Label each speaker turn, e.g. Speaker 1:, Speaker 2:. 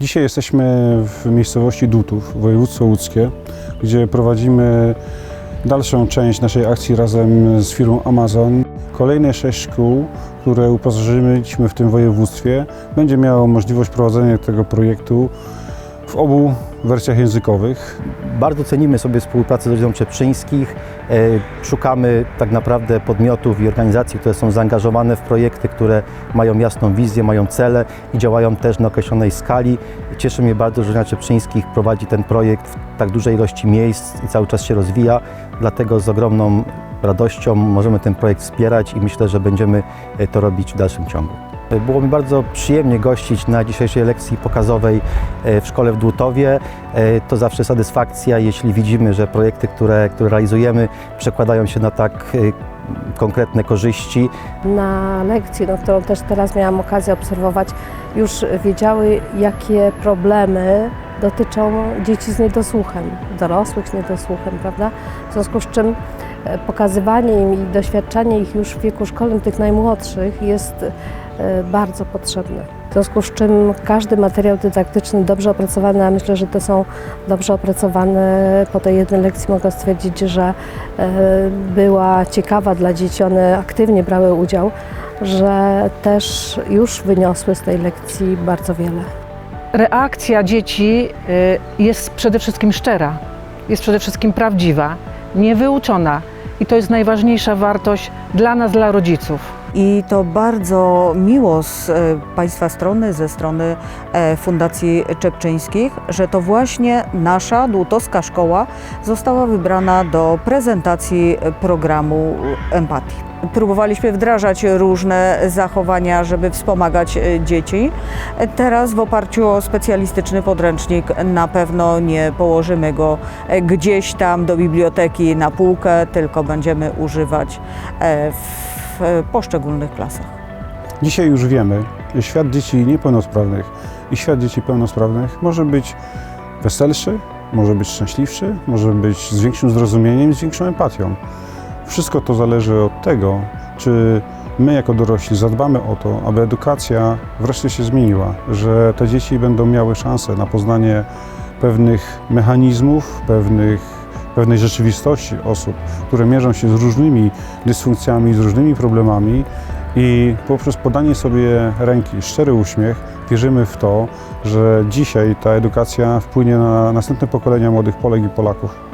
Speaker 1: Dzisiaj jesteśmy w miejscowości Dutów, województwo łódzkie, gdzie prowadzimy dalszą część naszej akcji razem z firmą Amazon. Kolejne sześć szkół, które uposażyliśmy w tym województwie, będzie miało możliwość prowadzenia tego projektu w obu wersjach językowych.
Speaker 2: Bardzo cenimy sobie współpracę z rodziną Czeprzyńskich. E, Szukamy tak naprawdę podmiotów i organizacji, które są zaangażowane w projekty, które mają jasną wizję, mają cele i działają też na określonej skali. Cieszy mnie bardzo, że rodzina Czeprzyńskich prowadzi ten projekt w tak dużej ilości miejsc i cały czas się rozwija. Dlatego z ogromną radością możemy ten projekt wspierać i myślę, że będziemy e, to robić w dalszym ciągu. Było mi bardzo przyjemnie gościć na dzisiejszej lekcji pokazowej e, w szkole w Dłutowie. E, To zawsze satysfakcja, jeśli widzimy, że projekty, które, które realizujemy, przekładają się na tak e, konkretne korzyści.
Speaker 3: Na lekcji, no, którą też teraz miałam okazję obserwować, już wiedziały, jakie problemy dotyczą dzieci z niedosłuchem, dorosłych z niedosłuchem, prawda? W związku z czym pokazywanie im i doświadczanie ich już w wieku szkolnym, tych najmłodszych, jest bardzo potrzebne. W związku z czym każdy materiał dydaktyczny dobrze opracowany, a myślę, że to są dobrze opracowane. Po tej jednej lekcji mogę stwierdzić, że e, była ciekawa dla dzieci, one aktywnie brały udział, że też już wyniosły z tej lekcji bardzo wiele.
Speaker 4: reakcja dzieci y, jest przede wszystkim szczera, jest przede wszystkim prawdziwa, niewyuczona i to jest najważniejsza wartość dla nas, dla rodziców.
Speaker 5: I to bardzo miło z e, Państwa strony, ze strony e, Fundacji Czepczyńskich, że to właśnie nasza Dłutowska Szkoła została wybrana do prezentacji programu empatii. Próbowaliśmy wdrażać różne zachowania, żeby wspomagać e, dzieci. Teraz w oparciu o specjalistyczny podręcznik na pewno nie położymy go e, gdzieś tam do biblioteki na półkę, tylko będziemy używać e, w poszczególnych klasach.
Speaker 1: Dzisiaj już wiemy, że świat dzieci niepełnosprawnych i świat dzieci pełnosprawnych może być weselszy, może być szczęśliwszy, może być z większym zrozumieniem, z większą empatią. Wszystko to zależy od tego, czy my jako dorośli zadbamy o to, aby edukacja wreszcie się zmieniła, że te dzieci będą miały szansę na poznanie pewnych mechanizmów, pewnych, pewnej rzeczywistości osób, które mierzą się z różnymi dysfunkcjami, z różnymi problemami i poprzez podanie sobie ręki, szczery uśmiech, wierzymy w to, że dzisiaj ta edukacja wpłynie na następne pokolenia młodych Polek i Polaków.